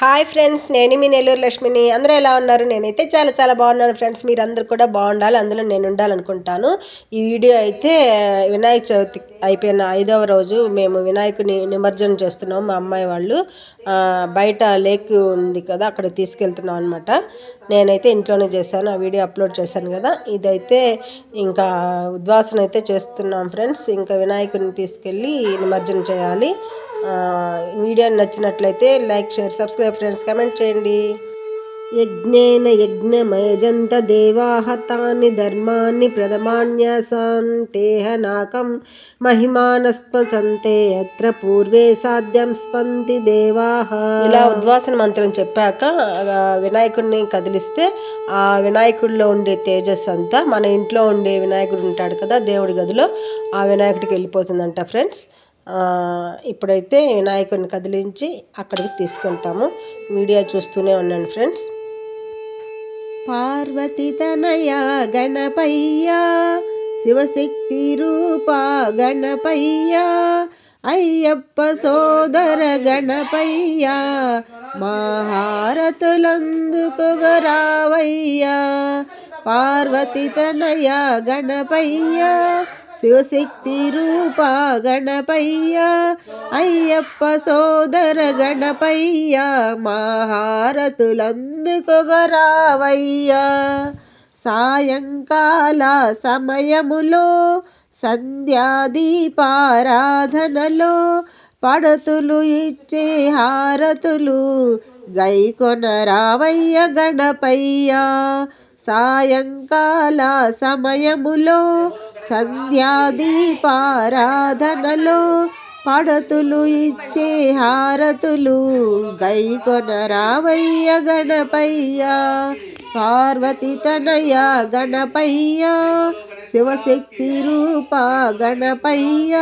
Hi friends నేను మీ నెల్లూరు లక్ష్మిని. అందరూ ఎలా ఉన్నారు? నేనైతే చాలా చాలా బాగున్నాను ఫ్రెండ్స్. మీరందరూ కూడా బాగుండాలి అందులో నేను ఉండాలనుకుంటాను. ఈ వీడియో అయితే వినాయక చవితి అయిపోయిన ఐదవ రోజు మేము వినాయకుని నిమజ్జనం చేస్తున్నాం మా అమ్మాయి వాళ్ళు. బయట లేక్ ఉంది కదా అక్కడ తీసుకెళ్తున్నాం అనమాట నేనైతే ఇంట్లోనే చేశాను ఆ వీడియో అప్లోడ్ చేశాను కదా. ఇదైతే ఇంకా ఉద్వాసన అయితే చేస్తున్నాం ఫ్రెండ్స్. ఇంకా వినాయకుని తీసుకెళ్ళి నిమజ్జనం చేయాలి. వీడియో నచ్చినట్లయితే like share subscribe friends comment చేయండి. యజ్ఞేన యజ్ఞమయజంత దేవాహ తాని ధర్మాన్ని ప్రథమాన్యాసాన్ తేహ నాకం మహిమానస్పంతే అత్ర పూర్వే సాధ్యం స్పంతి దేవాహ. ఇలా ఉద్వాసన మంత్రం చెప్పాక వినాయకుడిని కదిలిస్తే ఆ వినాయకుడిలో ఉండే తేజస్ అంతా మన ఇంట్లో ఉండే వినాయకుడు ఉంటాడు కదా దేవుడి గదిలో ఆ వినాయకుడికి వెళ్ళిపోతుందంట ఫ్రెండ్స్. ఇప్పుడైతే వినాయకుడిని కదిలించి అక్కడికి తీసుకెళ్తాము. వీడియో చూస్తూనే ఉన్నాను ఫ్రెండ్స్. పార్వతి తనయ గణపయ్య శివశక్తి రూప గణపయ్య అయ్యప్ప సోదర గణపయ్య మహారతులందుకుగరావయ్యా పార్వతి తనయ గణపయ్య శివశక్తి రూప గణపయ్య అయ్యప్ప సోదర గణపయ్య మహారతులందుకొగరావయ్యా సాయంకాల సమయములో సంధ్యాదీపారాధనలో పడతులు ఇచ్చే హారతులు గైకొనరావయ్య గణపయ్య. సాయంకాల సమయములో సంధ్యాదీపారాధనలో పడతులు ఇచ్చే హారతులు గైకొనరావయ్య గణపయ్య పార్వతి తనయ గణపయ్య శివశక్తి రూప గణపయ్య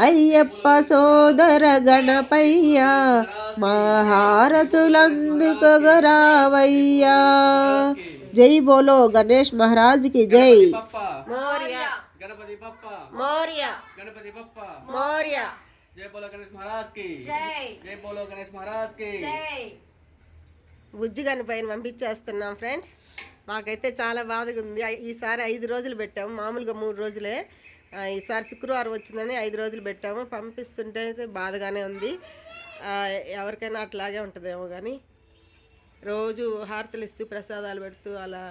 అయ్యప్ప సోదర గణపయ్య మహారతులందుకొగరావయ్యా. జై బోలో గణేష్ మహారాజ్కి జై మౌర్య. గణపతి బప్ప మౌర్య. గణపతి బప్ప మౌర్య. జై బోలో గణేష్ మహారాజ్కి జై. జై బోలో గణేష్ మహారాజ్కి జై. బుజ్జి గణపైన పంపించేస్తున్నాం ఫ్రెండ్స్. మాకైతే చాలా బాధగా ఉంది. ఈసారి ఐదు రోజులు పెట్టాము. మామూలుగా మూడు రోజులే. ఈసారి శుక్రవారం వచ్చిందని ఐదు రోజులు పెట్టాము. పంపిస్తుంటే బాధగానే ఉంది. ఎవరికైనా అట్లాగే ఉంటుందేమో కానీ రోజు హారతలు ఇస్తూ ప్రసాదాలు పెడుతూ అలా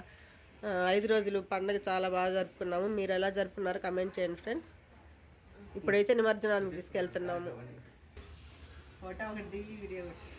ఐదు రోజులు పండుగ చాలా బాగా జరుపుకున్నాము. మీరు ఎలా జరుపుకున్నారో కమెంట్ చేయండి ఫ్రెండ్స్. ఇప్పుడైతే నిమజ్జనానికి తీసుకెళ్తున్నాము. ఫోటో ఒకటి వీడియో ఒకటి